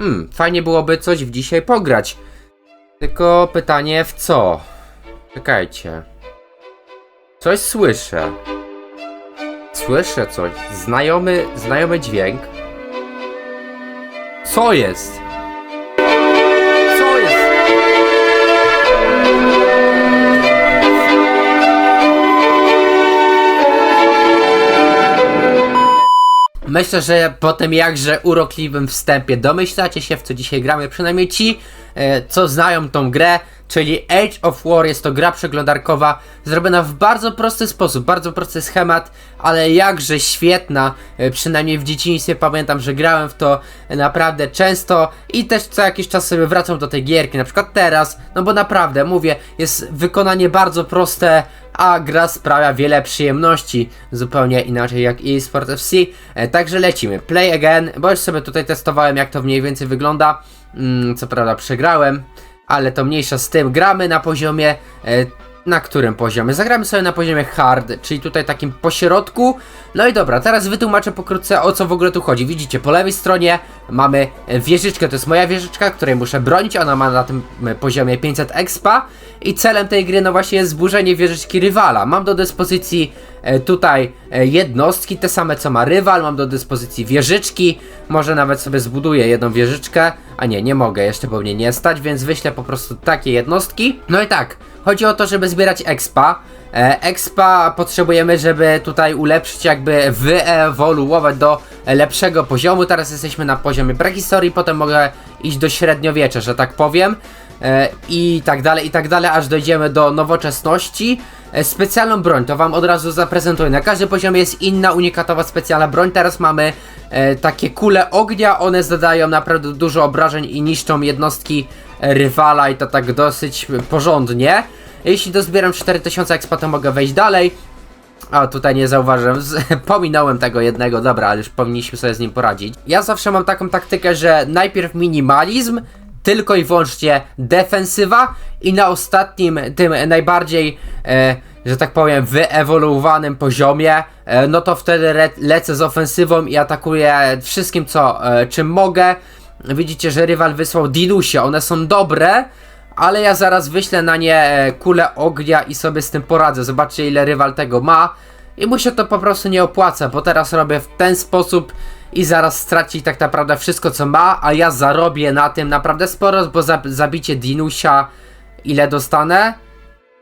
Hmm, fajnie byłoby coś w dzisiaj pograć. Tylko pytanie w co? Czekajcie. Coś słyszę. Słyszę coś. Znajomy, znajomy dźwięk. Co jest? Myślę, że po tym jakże urokliwym wstępie domyślacie się, w co dzisiaj gramy. Przynajmniej ci, e, co znają tą grę, czyli Age of War. Jest to gra przeglądarkowa, zrobiona w bardzo prosty sposób, bardzo prosty schemat, ale jakże świetna. E, przynajmniej w dzieciństwie pamiętam, że grałem w to naprawdę często i też co jakiś czas sobie wracam do tej gierki, na przykład teraz, no bo naprawdę, mówię, jest wykonanie bardzo proste, a gra sprawia wiele przyjemności, zupełnie inaczej jak eSport FC. E, także lecimy. Play again, bo już sobie tutaj testowałem jak to mniej więcej wygląda. Mm, co prawda przegrałem, ale to mniejsza z tym. Gramy na poziomie... E, na którym poziomie? Zagramy sobie na poziomie hard, czyli tutaj takim pośrodku. No i dobra, teraz wytłumaczę pokrótce o co w ogóle tu chodzi. Widzicie, po lewej stronie mamy e, wieżyczkę, to jest moja wieżyczka, której muszę bronić. Ona ma na tym e, poziomie 500 expa. I celem tej gry no właśnie jest zburzenie wieżyczki rywala. Mam do dyspozycji tutaj e, jednostki, te same co ma rywal. Mam do dyspozycji wieżyczki. Może nawet sobie zbuduję jedną wieżyczkę. A nie, nie mogę, jeszcze bo mnie nie stać, więc wyślę po prostu takie jednostki. No i tak, chodzi o to, żeby zbierać expa. E, expa potrzebujemy, żeby tutaj ulepszyć, jakby wyewoluować do lepszego poziomu. Teraz jesteśmy na poziomie prehistorii, potem mogę iść do średniowiecza, że tak powiem. E, I tak dalej, i tak dalej, aż dojdziemy do nowoczesności. E, specjalną broń, to wam od razu zaprezentuję. Na każdym poziomie jest inna unikatowa specjalna broń. Teraz mamy e, takie kule ognia, one zadają naprawdę dużo obrażeń i niszczą jednostki rywala i to tak dosyć porządnie. Jeśli dozbieram 4000 expa, to mogę wejść dalej. A tutaj nie zauważyłem, pominąłem tego jednego, dobra, ale już powinniśmy sobie z nim poradzić. Ja zawsze mam taką taktykę, że najpierw minimalizm, tylko i wyłącznie defensywa i na ostatnim, tym najbardziej, e, że tak powiem, wyewoluowanym poziomie, e, no to wtedy re, lecę z ofensywą i atakuję wszystkim, co, e, czym mogę. Widzicie, że rywal wysłał dinusie, one są dobre, ale ja zaraz wyślę na nie e, kulę ognia i sobie z tym poradzę. Zobaczcie ile rywal tego ma. I mu się to po prostu nie opłaca, bo teraz robię w ten sposób i zaraz straci tak naprawdę wszystko co ma, a ja zarobię na tym naprawdę sporo, bo za, zabicie Dinusia ile dostanę?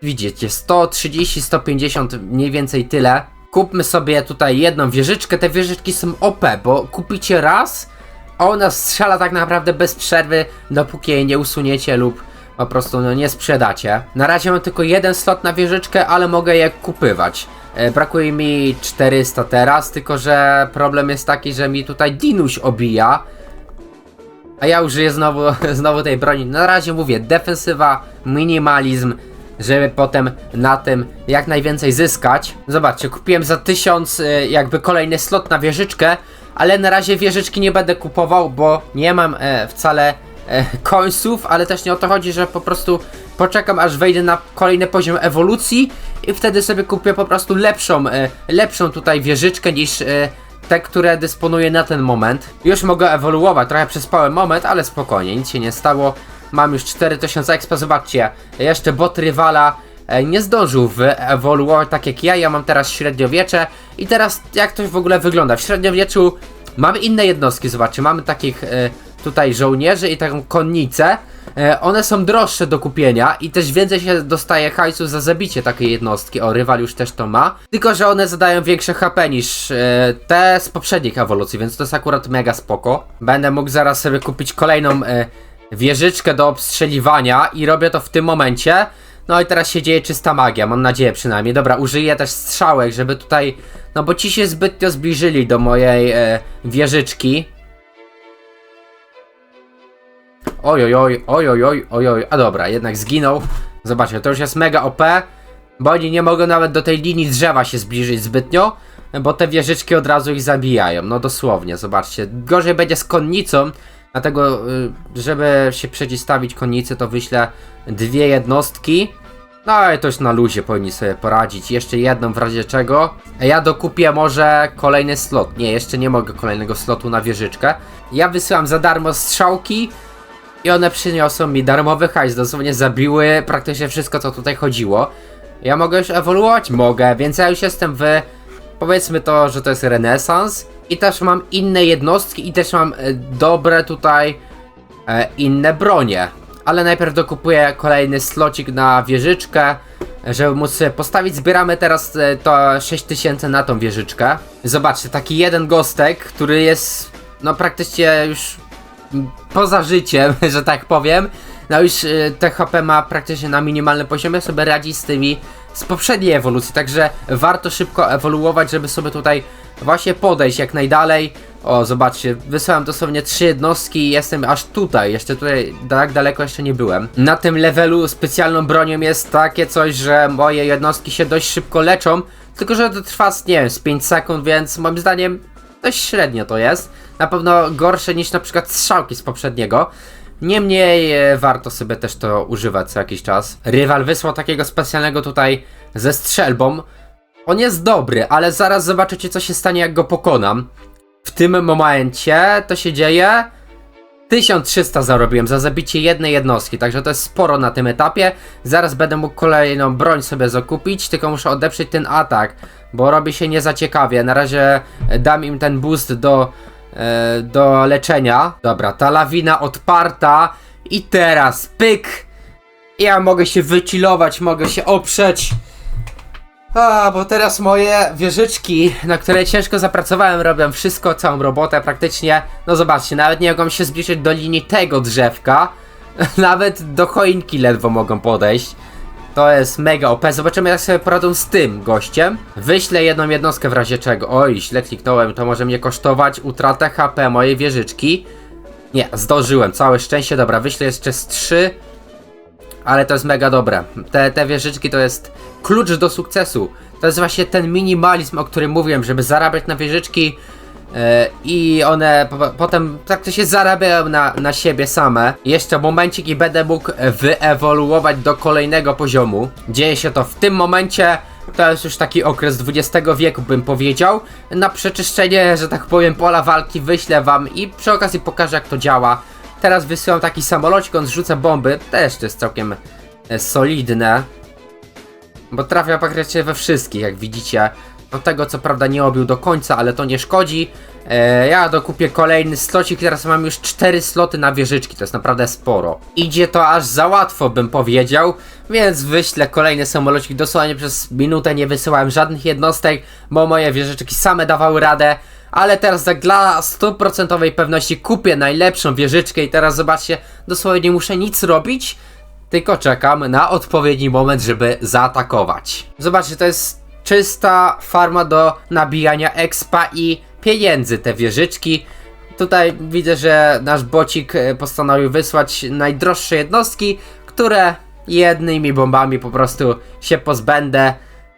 Widzicie, 130, 150, mniej więcej tyle. Kupmy sobie tutaj jedną wieżyczkę, te wieżyczki są OP, bo kupicie raz, a ona strzela tak naprawdę bez przerwy, dopóki jej nie usuniecie lub po prostu no, nie sprzedacie. Na razie mam tylko jeden slot na wieżyczkę, ale mogę je kupywać. E, brakuje mi 400 teraz, tylko że problem jest taki, że mi tutaj Dinuś obija. A ja użyję znowu, znowu tej broni. Na razie mówię, defensywa, minimalizm, żeby potem na tym jak najwięcej zyskać. Zobaczcie, kupiłem za 1000 e, jakby kolejny slot na wieżyczkę, ale na razie wieżyczki nie będę kupował, bo nie mam e, wcale końców, ale też nie o to chodzi, że po prostu poczekam aż wejdę na kolejny poziom ewolucji i wtedy sobie kupię po prostu lepszą, e, lepszą tutaj wieżyczkę niż e, te, które dysponuję na ten moment. Już mogę ewoluować, trochę przespałem moment, ale spokojnie, nic się nie stało. Mam już 4000 expa, zobaczcie, jeszcze bot rywala e, nie zdążył wyewoluować tak jak ja, ja mam teraz średniowiecze i teraz jak to w ogóle wygląda? W średniowieczu mamy inne jednostki, zobaczcie, mamy takich e, tutaj żołnierzy i taką konnicę. E, one są droższe do kupienia i też więcej się dostaje hajsu za zabicie takiej jednostki. O, rywal już też to ma. Tylko, że one zadają większe HP niż e, te z poprzednich ewolucji, więc to jest akurat mega spoko. Będę mógł zaraz sobie kupić kolejną e, wieżyczkę do obstrzeliwania i robię to w tym momencie. No i teraz się dzieje czysta magia, mam nadzieję przynajmniej. Dobra, użyję też strzałek, żeby tutaj... No bo ci się zbytnio zbliżyli do mojej e, wieżyczki. Oj, oj, oj, oj, oj, oj, oj, oj, a dobra, jednak zginął. Zobaczcie, to już jest mega OP, bo oni nie mogą nawet do tej linii drzewa się zbliżyć zbytnio, bo te wieżyczki od razu ich zabijają, no dosłownie, zobaczcie. Gorzej będzie z konnicą, dlatego, y, żeby się przeciwstawić konnicy, to wyślę dwie jednostki. No i to już na luzie powinni sobie poradzić. Jeszcze jedną w razie czego. Ja dokupię może kolejny slot. Nie, jeszcze nie mogę kolejnego slotu na wieżyczkę. Ja wysyłam za darmo strzałki i one przyniosą mi darmowy hajs. Dosłownie zabiły praktycznie wszystko, co tutaj chodziło. Ja mogę już ewoluować? Mogę, więc ja już jestem w... Powiedzmy to, że to jest renesans. I też mam inne jednostki i też mam e, dobre tutaj e, inne bronie. Ale najpierw dokupuję kolejny slocik na wieżyczkę, żeby móc sobie postawić. Zbieramy teraz e, to 6000 na tą wieżyczkę. Zobaczcie, taki jeden gostek, który jest no praktycznie już poza życiem, że tak powiem. No już y, THP ma praktycznie na minimalnym poziomie, sobie radzi z tymi z poprzedniej ewolucji, także warto szybko ewoluować, żeby sobie tutaj właśnie podejść jak najdalej. O, zobaczcie, wysłałem dosłownie trzy jednostki i jestem aż tutaj, jeszcze tutaj tak daleko jeszcze nie byłem. Na tym levelu specjalną bronią jest takie coś, że moje jednostki się dość szybko leczą, tylko że to trwa, nie wiem, z 5 sekund, więc moim zdaniem dość średnio to jest. Na pewno gorsze niż na przykład strzałki z poprzedniego. Niemniej e, warto sobie też to używać co jakiś czas. Rywal wysłał takiego specjalnego tutaj ze strzelbą. On jest dobry, ale zaraz zobaczycie co się stanie jak go pokonam. W tym momencie to się dzieje. 1300 zarobiłem za zabicie jednej jednostki, także to jest sporo na tym etapie. Zaraz będę mógł kolejną broń sobie zakupić, tylko muszę odeprzeć ten atak, bo robi się niezaciekawie. Na razie dam im ten boost do, e, do leczenia. Dobra, ta lawina odparta i teraz pyk. Ja mogę się wychillować, mogę się oprzeć. A, bo teraz moje wieżyczki, na które ciężko zapracowałem, robią wszystko, całą robotę praktycznie. No zobaczcie, nawet nie mogą się zbliżyć do linii tego drzewka. Nawet do choinki ledwo mogą podejść. To jest mega OP. Zobaczymy jak sobie poradzą z tym gościem. Wyślę jedną jednostkę w razie czego. Oj, źle kliknąłem, to może mnie kosztować utratę HP mojej wieżyczki. Nie, zdążyłem, całe szczęście. Dobra, wyślę jeszcze z 3. Ale to jest mega dobre. Te, te wieżyczki to jest klucz do sukcesu. To jest właśnie ten minimalizm, o którym mówiłem, żeby zarabiać na wieżyczki e, i one po, potem tak to się zarabiają na, na siebie same. Jeszcze momencik i będę mógł wyewoluować do kolejnego poziomu. Dzieje się to w tym momencie. To jest już taki okres XX wieku, bym powiedział. Na przeczyszczenie, że tak powiem, pola walki wyślę wam i przy okazji pokażę, jak to działa. Teraz wysyłam taki samolocik, on zrzuca bomby. Też to jest całkiem e, solidne. Bo trafia praktycznie we wszystkich, jak widzicie. No tego co prawda nie obił do końca, ale to nie szkodzi. E, ja dokupię kolejny slocik, teraz mam już 4 sloty na wieżyczki, to jest naprawdę sporo. Idzie to aż za łatwo, bym powiedział, więc wyślę kolejny samolocik. Dosłownie przez minutę nie wysyłałem żadnych jednostek, bo moje wieżyczki same dawały radę. Ale teraz tak dla stuprocentowej pewności kupię najlepszą wieżyczkę i teraz zobaczcie, dosłownie nie muszę nic robić, tylko czekam na odpowiedni moment, żeby zaatakować. Zobaczcie, to jest czysta farma do nabijania expa i pieniędzy, te wieżyczki. Tutaj widzę, że nasz bocik e, postanowił wysłać najdroższe jednostki, które jednymi bombami po prostu się pozbędę.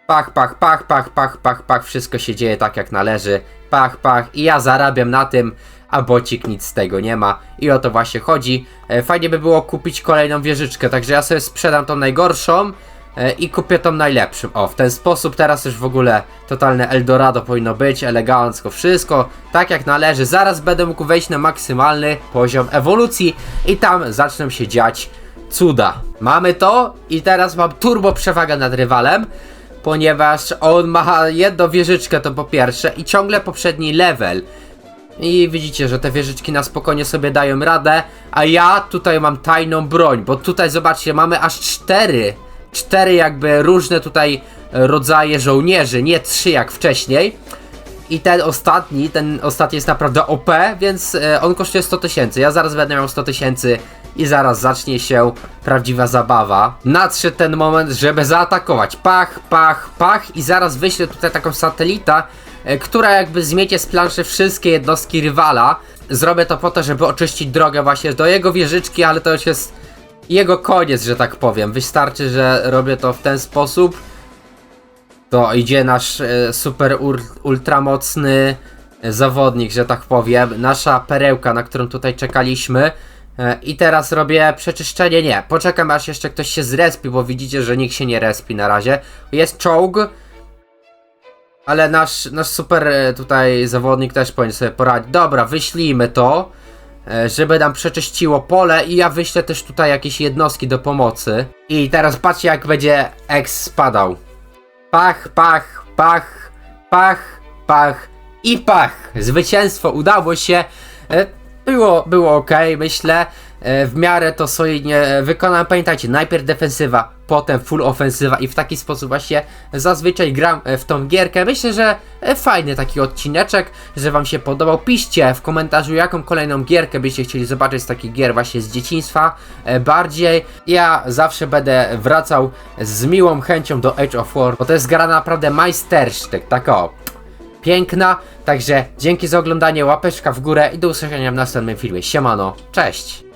Pach, pach, pach, pach, pach, pach, pach, wszystko się dzieje tak jak należy. Pach, pach i ja zarabiam na tym, a bocik nic z tego nie ma. I o to właśnie chodzi. E, Fajnie by było kupić kolejną wieżyczkę, także ja sobie sprzedam tą najgorszą e, i kupię tą najlepszą. O, w ten sposób teraz już w ogóle totalne Eldorado powinno być, elegancko, wszystko tak jak należy. Zaraz będę mógł wejść na maksymalny poziom ewolucji i tam zaczną się dziać cuda. Mamy to i teraz mam turbo przewagę nad rywalem, ponieważ on ma jedną wieżyczkę to po pierwsze i ciągle poprzedni level. I widzicie, że te wieżyczki na spokojnie sobie dają radę, a ja tutaj mam tajną broń, bo tutaj zobaczcie, mamy aż cztery, cztery jakby różne tutaj rodzaje żołnierzy, nie trzy jak wcześniej. I ten ostatni, ten ostatni jest naprawdę OP, więc e, on kosztuje 100 tysięcy. Ja zaraz będę miał 100 tysięcy i zaraz zacznie się prawdziwa zabawa. Nadszedł ten moment, żeby zaatakować. Pach, pach, pach i zaraz wyślę tutaj taką satelita, e, która jakby zmiecie z planszy wszystkie jednostki rywala. Zrobię to po to, żeby oczyścić drogę właśnie do jego wieżyczki, ale to już jest jego koniec, że tak powiem. Wystarczy, że robię to w ten sposób. To idzie nasz e, super ultramocny e, zawodnik, że tak powiem. Nasza perełka, na którą tutaj czekaliśmy. E, I teraz robię przeczyszczenie, nie, poczekam aż jeszcze ktoś się zrespi, bo widzicie, że nikt się nie respi na razie. Jest czołg, ale nasz, nasz super e, tutaj zawodnik też powinien sobie poradzić. Dobra, wyślijmy to, e, żeby nam przeczyściło pole i ja wyślę też tutaj jakieś jednostki do pomocy. I teraz patrzcie jak będzie X spadał. Pach, pach, pach, pach, pach i pach. Zwycięstwo udało się. Było, było ok, myślę. E, W miarę to solidnie wykonałem. Pamiętajcie, najpierw defensywa, potem full ofensywa i w taki sposób właśnie zazwyczaj gram e, w tą gierkę. Myślę, że e, fajny taki odcineczek, że wam się podobał. Piszcie w komentarzu, jaką kolejną gierkę byście chcieli zobaczyć z takich gier właśnie z dzieciństwa bardziej. Ja zawsze będę wracał z miłą chęcią do Age of War, bo to jest gra naprawdę majstersztyk, tak o piękna. Także dzięki za oglądanie, łapeczka w górę i do usłyszenia w następnym filmie. Siemano, cześć!